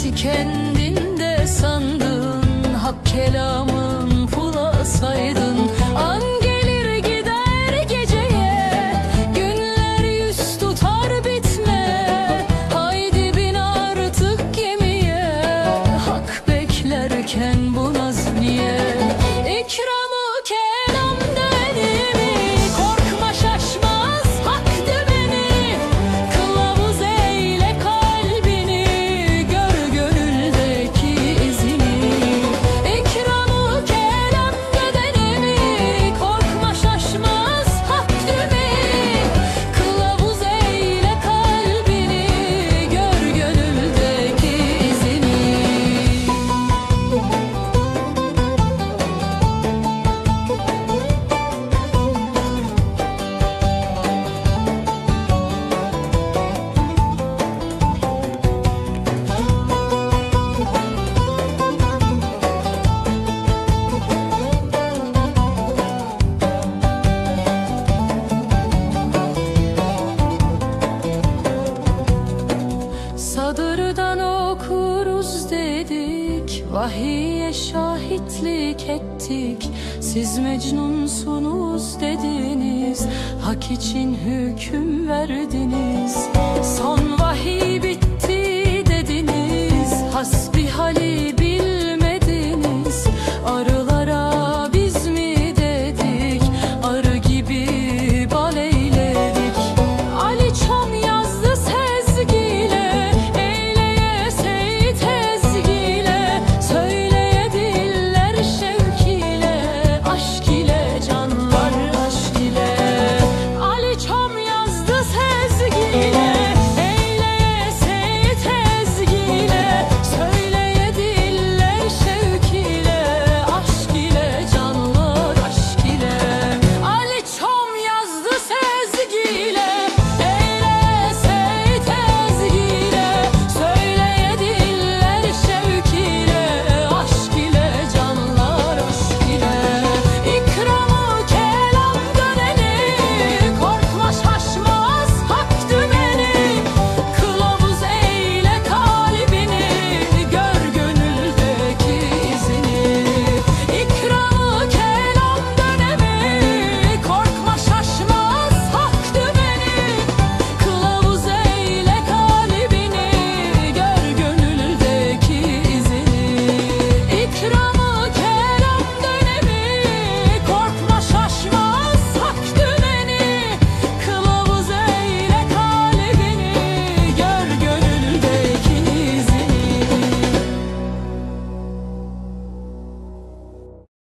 Hakikati kendinde sandın Hak kelamın pula Biliyoruz dedik Vahiye şahitlik ettik. Siz mecnunsunuz dediniz Hak için hüküm verdiniz. Son vahiy